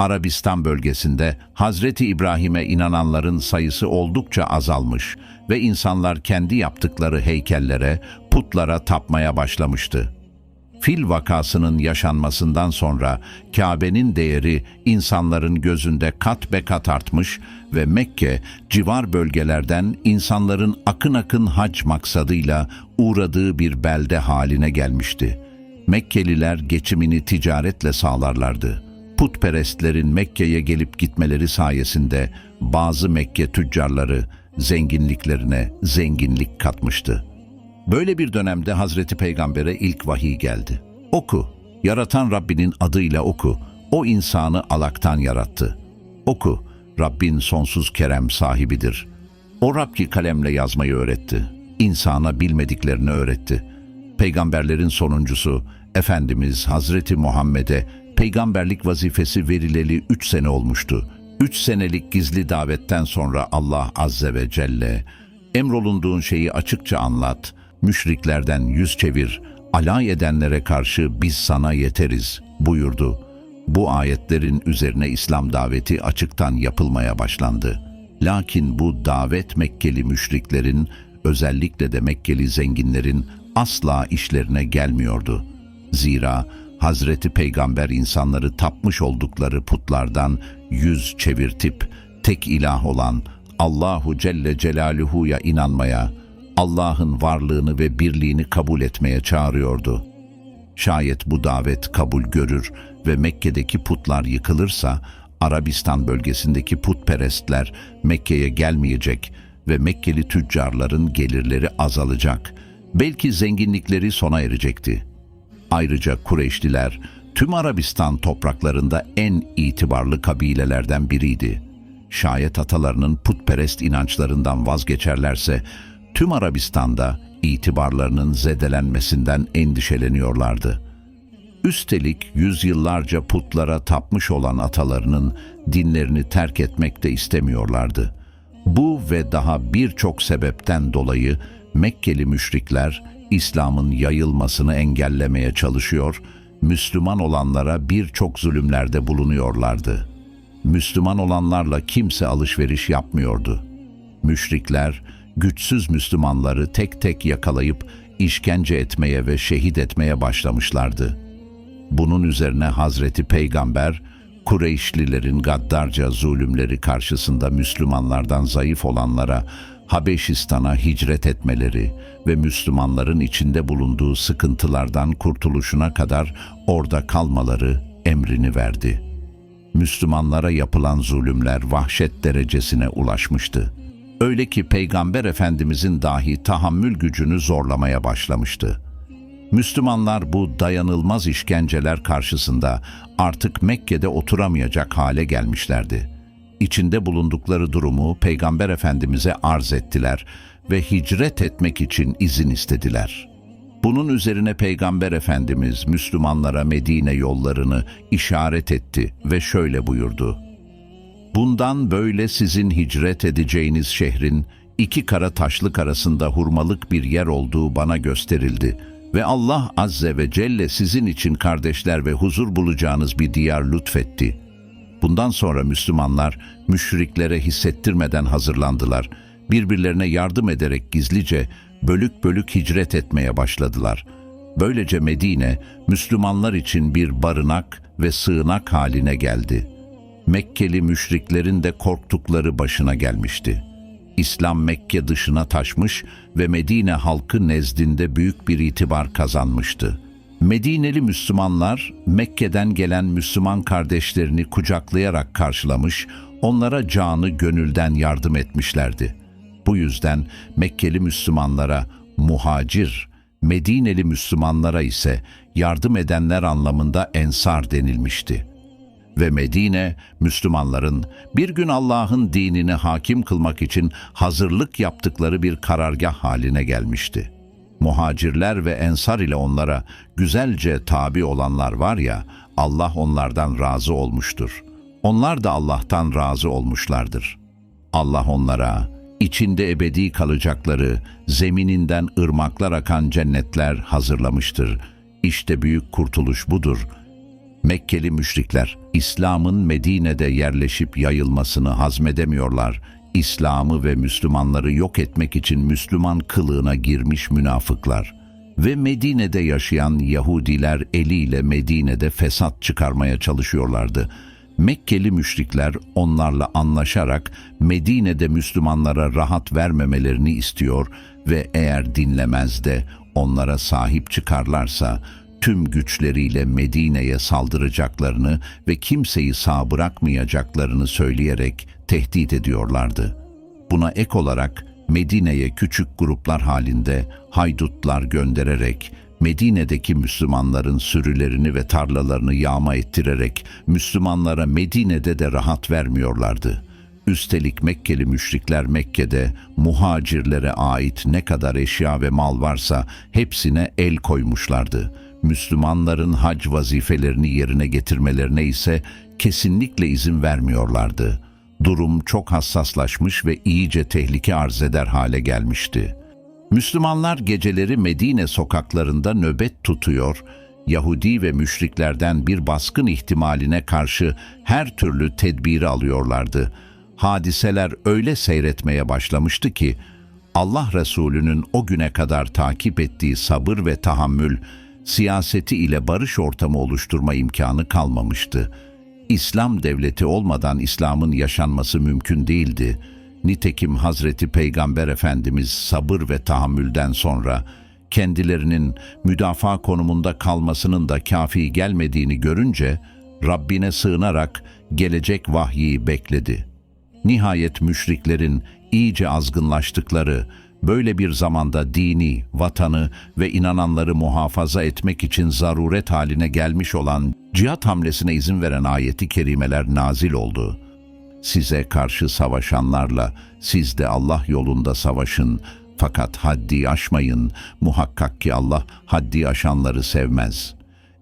Arabistan bölgesinde Hazreti İbrahim'e inananların sayısı oldukça azalmış ve insanlar kendi yaptıkları heykellere, putlara tapmaya başlamıştı. Fil vakasının yaşanmasından sonra Kabe'nin değeri insanların gözünde kat be kat artmış ve Mekke civar bölgelerden insanların akın akın hac maksadıyla uğradığı bir belde haline gelmişti. Mekkeliler geçimini ticaretle sağlarlardı. Putperestlerin Mekke'ye gelip gitmeleri sayesinde bazı Mekke tüccarları zenginliklerine zenginlik katmıştı. Böyle bir dönemde Hazreti Peygamber'e ilk vahiy geldi. Oku, yaratan Rabbinin adıyla oku. O insanı alaktan yarattı. Oku, Rabbin sonsuz kerem sahibidir. O Rab ki kalemle yazmayı öğretti. İnsana bilmediklerini öğretti. Peygamberlerin sonuncusu Efendimiz Hazreti Muhammed'e peygamberlik vazifesi verileli üç sene olmuştu. Üç senelik gizli davetten sonra Allah Azze ve Celle emrolunduğun şeyi açıkça anlat, müşriklerden yüz çevir, alay edenlere karşı biz sana yeteriz buyurdu. Bu ayetlerin üzerine İslam daveti açıktan yapılmaya başlandı. Lakin bu davet Mekkeli müşriklerin, özellikle de Mekkeli zenginlerin asla işlerine gelmiyordu. Zira Hazreti Peygamber insanları tapmış oldukları putlardan yüz çevirtip tek ilah olan Allahu Celle Celaluhu'ya inanmaya, Allah'ın varlığını ve birliğini kabul etmeye çağırıyordu. Şayet bu davet kabul görür ve Mekke'deki putlar yıkılırsa, Arabistan bölgesindeki putperestler Mekke'ye gelmeyecek ve Mekkeli tüccarların gelirleri azalacak. Belki zenginlikleri sona erecekti. Ayrıca Kureyşliler tüm Arabistan topraklarında en itibarlı kabilelerden biriydi. Şayet atalarının putperest inançlarından vazgeçerlerse tüm Arabistan'da itibarlarının zedelenmesinden endişeleniyorlardı. Üstelik yüzyıllarca putlara tapmış olan atalarının dinlerini terk etmek de istemiyorlardı. Bu ve daha birçok sebepten dolayı Mekkeli müşrikler İslam'ın yayılmasını engellemeye çalışıyor, Müslüman olanlara birçok zulümlerde bulunuyorlardı. Müslüman olanlarla kimse alışveriş yapmıyordu. Müşrikler, güçsüz Müslümanları tek tek yakalayıp işkence etmeye ve şehit etmeye başlamışlardı. Bunun üzerine Hazreti Peygamber, Kureyşlilerin gaddarca zulümleri karşısında Müslümanlardan zayıf olanlara Habeşistan'a hicret etmeleri ve Müslümanların içinde bulunduğu sıkıntılardan kurtuluşuna kadar orada kalmaları emrini verdi. Müslümanlara yapılan zulümler vahşet derecesine ulaşmıştı. Öyle ki Peygamber Efendimizin dahi tahammül gücünü zorlamaya başlamıştı. Müslümanlar bu dayanılmaz işkenceler karşısında artık Mekke'de oturamayacak hale gelmişlerdi. İçinde bulundukları durumu Peygamber Efendimiz'e arz ettiler ve hicret etmek için izin istediler. Bunun üzerine Peygamber Efendimiz Müslümanlara Medine yollarını işaret etti ve şöyle buyurdu. Bundan böyle sizin hicret edeceğiniz şehrin iki kara taşlık arasında hurmalık bir yer olduğu bana gösterildi ve Allah Azze ve Celle sizin için kardeşler ve huzur bulacağınız bir diyar lütfetti. Bundan sonra Müslümanlar müşriklere hissettirmeden hazırlandılar. Birbirlerine yardım ederek gizlice bölük bölük hicret etmeye başladılar. Böylece Medine Müslümanlar için bir barınak ve sığınak haline geldi.'' Mekkeli müşriklerin de korktukları başına gelmişti. İslam Mekke dışına taşmış ve Medine halkı nezdinde büyük bir itibar kazanmıştı. Medineli Müslümanlar Mekke'den gelen Müslüman kardeşlerini kucaklayarak karşılamış, onlara canı gönülden yardım etmişlerdi. Bu yüzden Mekkeli Müslümanlara muhacir, Medineli Müslümanlara ise yardım edenler anlamında ensar denilmişti ve Medine, Müslümanların bir gün Allah'ın dinini hakim kılmak için hazırlık yaptıkları bir karargah haline gelmişti. Muhacirler ve ensar ile onlara güzelce tabi olanlar var ya, Allah onlardan razı olmuştur. Onlar da Allah'tan razı olmuşlardır. Allah onlara, içinde ebedi kalacakları, zemininden ırmaklar akan cennetler hazırlamıştır. İşte büyük kurtuluş budur.'' Mekkeli müşrikler, İslam'ın Medine'de yerleşip yayılmasını hazmedemiyorlar. İslam'ı ve Müslümanları yok etmek için Müslüman kılığına girmiş münafıklar. Ve Medine'de yaşayan Yahudiler eliyle Medine'de fesat çıkarmaya çalışıyorlardı. Mekkeli müşrikler onlarla anlaşarak Medine'de Müslümanlara rahat vermemelerini istiyor ve eğer dinlemez de onlara sahip çıkarlarsa tüm güçleriyle Medine'ye saldıracaklarını ve kimseyi sağ bırakmayacaklarını söyleyerek tehdit ediyorlardı. Buna ek olarak Medine'ye küçük gruplar halinde haydutlar göndererek Medine'deki Müslümanların sürülerini ve tarlalarını yağma ettirerek Müslümanlara Medine'de de rahat vermiyorlardı. Üstelik Mekkeli müşrikler Mekke'de muhacirlere ait ne kadar eşya ve mal varsa hepsine el koymuşlardı. Müslümanların hac vazifelerini yerine getirmelerine ise kesinlikle izin vermiyorlardı. Durum çok hassaslaşmış ve iyice tehlike arz eder hale gelmişti. Müslümanlar geceleri Medine sokaklarında nöbet tutuyor, Yahudi ve müşriklerden bir baskın ihtimaline karşı her türlü tedbiri alıyorlardı. Hadiseler öyle seyretmeye başlamıştı ki, Allah Resulü'nün o güne kadar takip ettiği sabır ve tahammül, siyaseti ile barış ortamı oluşturma imkanı kalmamıştı. İslam devleti olmadan İslam'ın yaşanması mümkün değildi. Nitekim Hazreti Peygamber Efendimiz sabır ve tahammülden sonra kendilerinin müdafaa konumunda kalmasının da kafi gelmediğini görünce Rabbine sığınarak gelecek vahyi bekledi. Nihayet müşriklerin iyice azgınlaştıkları, böyle bir zamanda dini, vatanı ve inananları muhafaza etmek için zaruret haline gelmiş olan cihat hamlesine izin veren ayeti kerimeler nazil oldu. Size karşı savaşanlarla siz de Allah yolunda savaşın fakat haddi aşmayın. Muhakkak ki Allah haddi aşanları sevmez.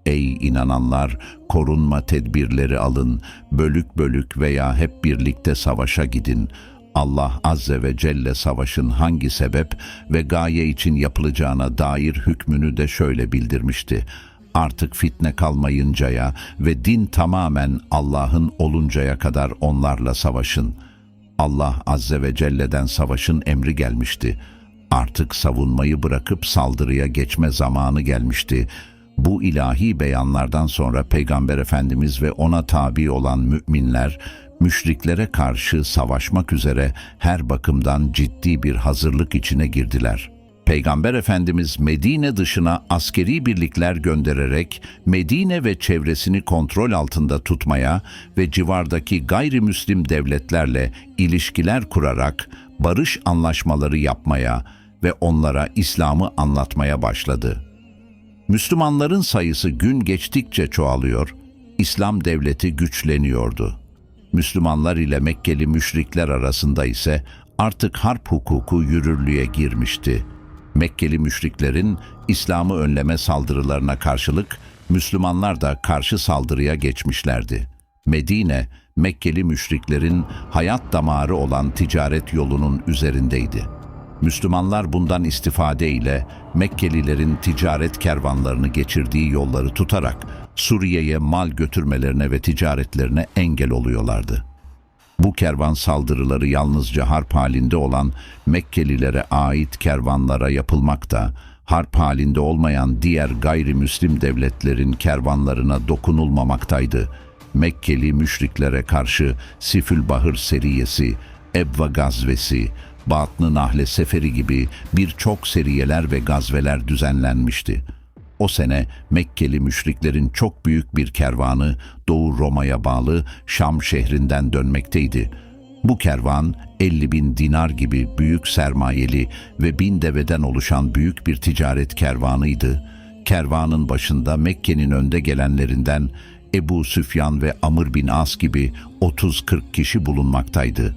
Ey inananlar, korunma tedbirleri alın, bölük bölük veya hep birlikte savaşa gidin. Allah Azze ve Celle savaşın hangi sebep ve gaye için yapılacağına dair hükmünü de şöyle bildirmişti. Artık fitne kalmayıncaya ve din tamamen Allah'ın oluncaya kadar onlarla savaşın. Allah Azze ve Celle'den savaşın emri gelmişti. Artık savunmayı bırakıp saldırıya geçme zamanı gelmişti. Bu ilahi beyanlardan sonra Peygamber Efendimiz ve ona tabi olan müminler, müşriklere karşı savaşmak üzere her bakımdan ciddi bir hazırlık içine girdiler. Peygamber Efendimiz Medine dışına askeri birlikler göndererek Medine ve çevresini kontrol altında tutmaya ve civardaki gayrimüslim devletlerle ilişkiler kurarak barış anlaşmaları yapmaya ve onlara İslam'ı anlatmaya başladı. Müslümanların sayısı gün geçtikçe çoğalıyor, İslam devleti güçleniyordu. Müslümanlar ile Mekkeli müşrikler arasında ise artık harp hukuku yürürlüğe girmişti. Mekkeli müşriklerin İslam'ı önleme saldırılarına karşılık Müslümanlar da karşı saldırıya geçmişlerdi. Medine, Mekkeli müşriklerin hayat damarı olan ticaret yolunun üzerindeydi. Müslümanlar bundan istifade ile Mekkelilerin ticaret kervanlarını geçirdiği yolları tutarak Suriye'ye mal götürmelerine ve ticaretlerine engel oluyorlardı. Bu kervan saldırıları yalnızca harp halinde olan Mekkelilere ait kervanlara yapılmakta, harp halinde olmayan diğer gayrimüslim devletlerin kervanlarına dokunulmamaktaydı. Mekkeli müşriklere karşı Sifülbahır seriyesi, Ebva gazvesi, Batlı Nahle Seferi gibi birçok seriyeler ve gazveler düzenlenmişti. O sene Mekkeli müşriklerin çok büyük bir kervanı Doğu Roma'ya bağlı Şam şehrinden dönmekteydi. Bu kervan 50 bin dinar gibi büyük sermayeli ve bin deveden oluşan büyük bir ticaret kervanıydı. Kervanın başında Mekke'nin önde gelenlerinden Ebu Süfyan ve Amr bin As gibi 30-40 kişi bulunmaktaydı.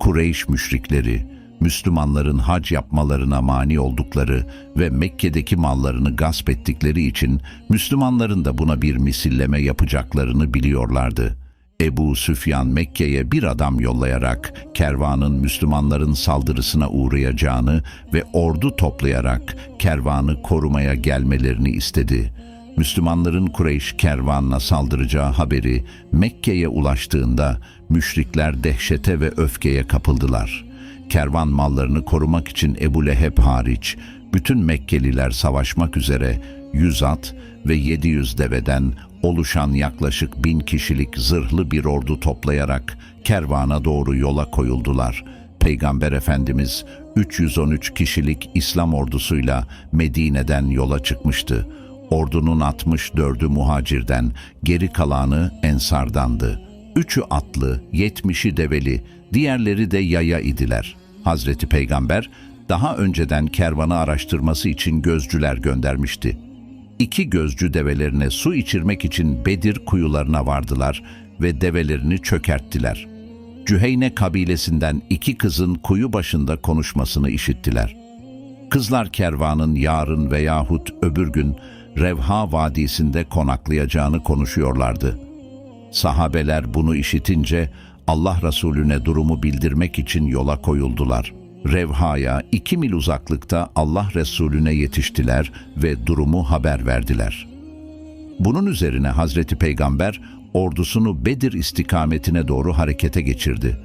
Kureyş müşrikleri, Müslümanların hac yapmalarına mani oldukları ve Mekke'deki mallarını gasp ettikleri için Müslümanların da buna bir misilleme yapacaklarını biliyorlardı. Ebu Süfyan Mekke'ye bir adam yollayarak kervanın Müslümanların saldırısına uğrayacağını ve ordu toplayarak kervanı korumaya gelmelerini istedi. Müslümanların Kureyş kervanına saldıracağı haberi Mekke'ye ulaştığında müşrikler dehşete ve öfkeye kapıldılar. Kervan mallarını korumak için Ebu Leheb hariç bütün Mekkeliler savaşmak üzere 100 at ve 700 deveden oluşan yaklaşık bin kişilik zırhlı bir ordu toplayarak kervana doğru yola koyuldular. Peygamber Efendimiz 313 kişilik İslam ordusuyla Medine'den yola çıkmıştı. Ordunun 64'ü muhacirden, geri kalanı ensardandı. Üçü atlı, yetmişi develi, diğerleri de yaya idiler. Hazreti Peygamber daha önceden kervanı araştırması için gözcüler göndermişti. İki gözcü develerine su içirmek için Bedir kuyularına vardılar ve develerini çökerttiler. Cüheyne kabilesinden iki kızın kuyu başında konuşmasını işittiler. Kızlar kervanın yarın veyahut öbür gün Revha Vadisi'nde konaklayacağını konuşuyorlardı. Sahabeler bunu işitince Allah Resulüne durumu bildirmek için yola koyuldular. Revha'ya iki mil uzaklıkta Allah Resulüne yetiştiler ve durumu haber verdiler. Bunun üzerine Hazreti Peygamber ordusunu Bedir istikametine doğru harekete geçirdi.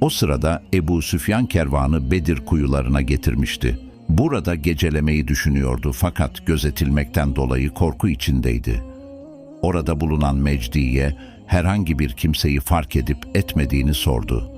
O sırada Ebu Süfyan kervanı Bedir kuyularına getirmişti. Burada gecelemeyi düşünüyordu fakat gözetilmekten dolayı korku içindeydi. Orada bulunan Mecdi'ye herhangi bir kimseyi fark edip etmediğini sordu.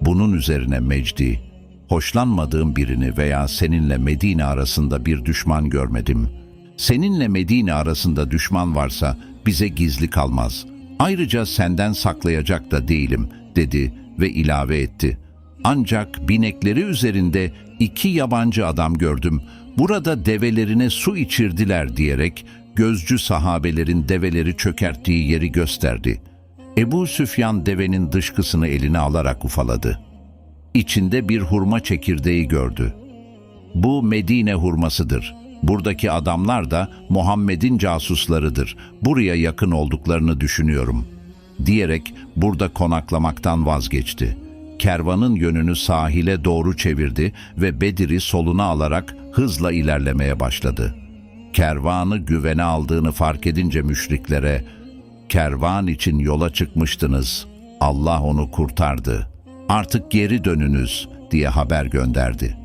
Bunun üzerine Mecdi, hoşlanmadığım birini veya seninle Medine arasında bir düşman görmedim. Seninle Medine arasında düşman varsa bize gizli kalmaz. Ayrıca senden saklayacak da değilim, dedi ve ilave etti. Ancak binekleri üzerinde iki yabancı adam gördüm. Burada develerine su içirdiler diyerek gözcü sahabelerin develeri çökerttiği yeri gösterdi. Ebu Süfyan devenin dışkısını eline alarak ufaladı. İçinde bir hurma çekirdeği gördü. Bu Medine hurmasıdır. Buradaki adamlar da Muhammed'in casuslarıdır. Buraya yakın olduklarını düşünüyorum. Diyerek burada konaklamaktan vazgeçti. Kervanın yönünü sahile doğru çevirdi ve Bedir'i soluna alarak hızla ilerlemeye başladı. Kervanı güvene aldığını fark edince müşriklere, kervan için yola çıkmıştınız. Allah onu kurtardı. Artık geri dönünüz diye haber gönderdi.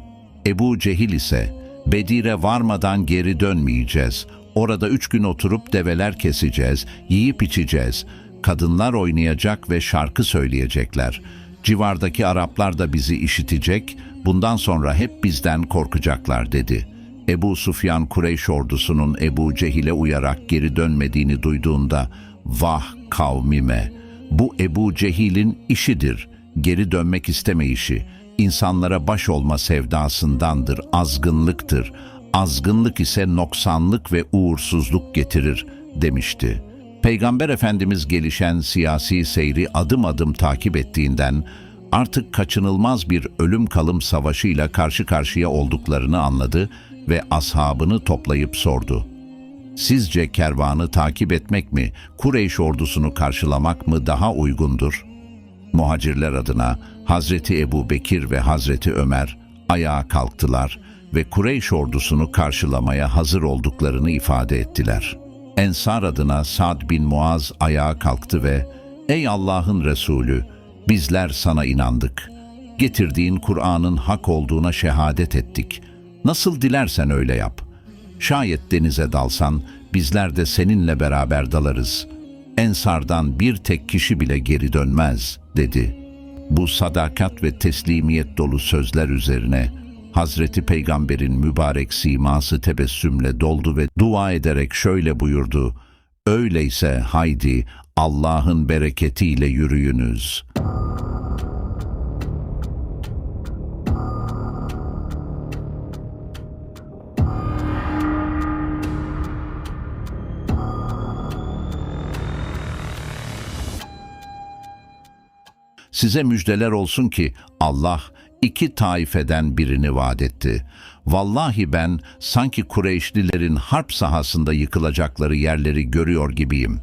Ebu Cehil ise Bedir'e varmadan geri dönmeyeceğiz. Orada üç gün oturup develer keseceğiz, yiyip içeceğiz. Kadınlar oynayacak ve şarkı söyleyecekler. Civardaki Araplar da bizi işitecek, bundan sonra hep bizden korkacaklar dedi. Ebu Sufyan Kureyş ordusunun Ebu Cehil'e uyarak geri dönmediğini duyduğunda, vah kavmime, bu Ebu Cehil'in işidir, geri dönmek istemeyişi, insanlara baş olma sevdasındandır, azgınlıktır. Azgınlık ise noksanlık ve uğursuzluk getirir demişti. Peygamber Efendimiz gelişen siyasi seyri adım adım takip ettiğinden artık kaçınılmaz bir ölüm kalım savaşıyla karşı karşıya olduklarını anladı ve ashabını toplayıp sordu. Sizce kervanı takip etmek mi, Kureyş ordusunu karşılamak mı daha uygundur?'' Muhacirler adına Hazreti Ebu Bekir ve Hazreti Ömer ayağa kalktılar ve Kureyş ordusunu karşılamaya hazır olduklarını ifade ettiler. Ensar adına Sad bin Muaz ayağa kalktı ve ''Ey Allah'ın Resulü, bizler sana inandık. Getirdiğin Kur'an'ın hak olduğuna şehadet ettik. Nasıl dilersen öyle yap. Şayet denize dalsan, bizler de seninle beraber dalarız. Ensardan bir tek kişi bile geri dönmez.'' dedi. Bu sadakat ve teslimiyet dolu sözler üzerine Hazreti Peygamber'in mübarek siması tebessümle doldu ve dua ederek şöyle buyurdu. Öyleyse haydi Allah'ın bereketiyle yürüyünüz.'' Size müjdeler olsun ki Allah iki taifeden birini vaat etti. Vallahi ben sanki Kureyşlilerin harp sahasında yıkılacakları yerleri görüyor gibiyim.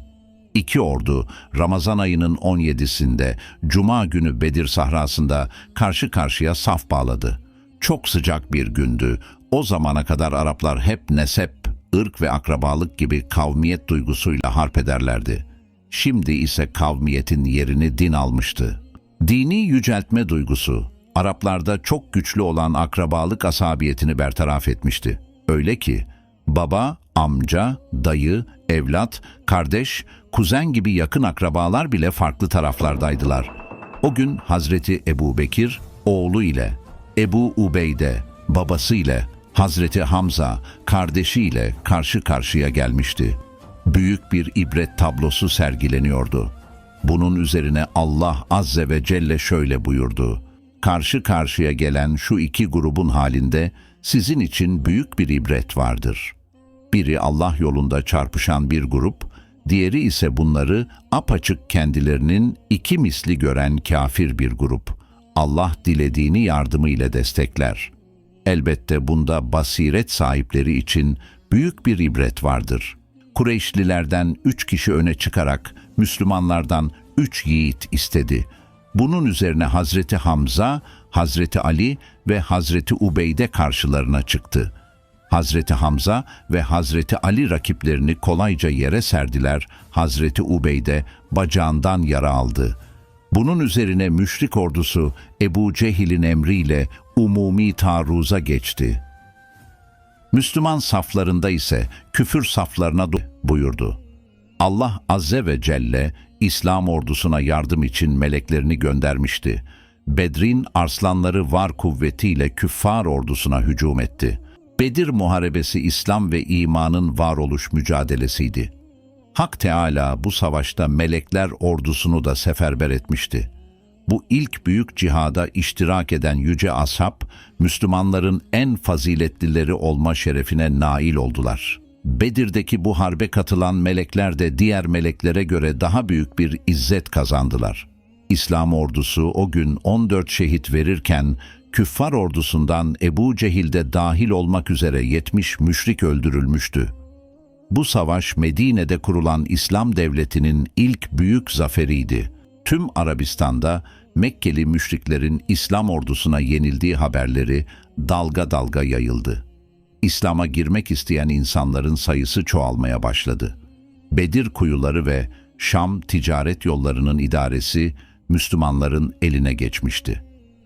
İki ordu Ramazan ayının 17'sinde Cuma günü Bedir sahrasında karşı karşıya saf bağladı. Çok sıcak bir gündü. O zamana kadar Araplar hep nesep, ırk ve akrabalık gibi kavmiyet duygusuyla harp ederlerdi. Şimdi ise kavmiyetin yerini din almıştı. Dini yüceltme duygusu, Araplarda çok güçlü olan akrabalık asabiyetini bertaraf etmişti. Öyle ki baba, amca, dayı, evlat, kardeş, kuzen gibi yakın akrabalar bile farklı taraflardaydılar. O gün Hazreti Ebu Bekir, oğlu ile, Ebu Ubeyde, babası ile, Hazreti Hamza, kardeşiyle karşı karşıya gelmişti. Büyük bir ibret tablosu sergileniyordu. Bunun üzerine Allah Azze ve Celle şöyle buyurdu. Karşı karşıya gelen şu iki grubun halinde sizin için büyük bir ibret vardır. Biri Allah yolunda çarpışan bir grup, diğeri ise bunları apaçık kendilerinin iki misli gören kafir bir grup. Allah dilediğini yardımıyla destekler. Elbette bunda basiret sahipleri için büyük bir ibret vardır. Kureyşlilerden üç kişi öne çıkarak Müslümanlardan üç yiğit istedi. Bunun üzerine Hazreti Hamza, Hazreti Ali ve Hazreti Ubeyde karşılarına çıktı. Hazreti Hamza ve Hazreti Ali rakiplerini kolayca yere serdiler. Hazreti Ubeyde bacağından yara aldı. Bunun üzerine müşrik ordusu Ebu Cehil'in emriyle umumi taarruza geçti. Müslüman saflarında ise küfür saflarına du- buyurdu. Allah Azze ve Celle İslam ordusuna yardım için meleklerini göndermişti. Bedrin arslanları var kuvvetiyle küffar ordusuna hücum etti. Bedir muharebesi İslam ve imanın varoluş mücadelesiydi. Hak Teala bu savaşta melekler ordusunu da seferber etmişti. Bu ilk büyük cihada iştirak eden yüce ashab, Müslümanların en faziletlileri olma şerefine nail oldular. Bedir'deki bu harbe katılan melekler de diğer meleklere göre daha büyük bir izzet kazandılar. İslam ordusu o gün 14 şehit verirken, küffar ordusundan Ebu Cehil'de dahil olmak üzere 70 müşrik öldürülmüştü. Bu savaş Medine'de kurulan İslam devletinin ilk büyük zaferiydi. Tüm Arabistan'da Mekkeli müşriklerin İslam ordusuna yenildiği haberleri dalga dalga yayıldı. İslam'a girmek isteyen insanların sayısı çoğalmaya başladı. Bedir kuyuları ve Şam ticaret yollarının idaresi Müslümanların eline geçmişti.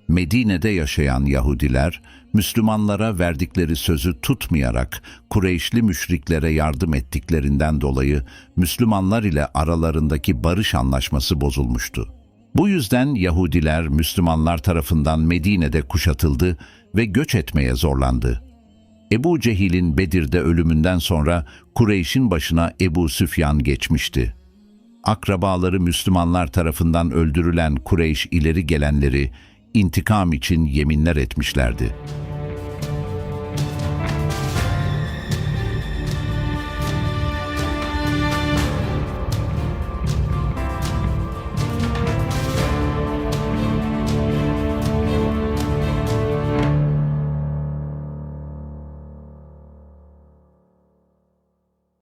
Medine'de yaşayan Yahudiler, Müslümanlara verdikleri sözü tutmayarak Kureyşli müşriklere yardım ettiklerinden dolayı Müslümanlar ile aralarındaki barış anlaşması bozulmuştu. Bu yüzden Yahudiler Müslümanlar tarafından Medine'de kuşatıldı ve göç etmeye zorlandı. Ebu Cehil'in Bedir'de ölümünden sonra Kureyş'in başına Ebu Süfyan geçmişti. Akrabaları Müslümanlar tarafından öldürülen Kureyş ileri gelenleri intikam için yeminler etmişlerdi.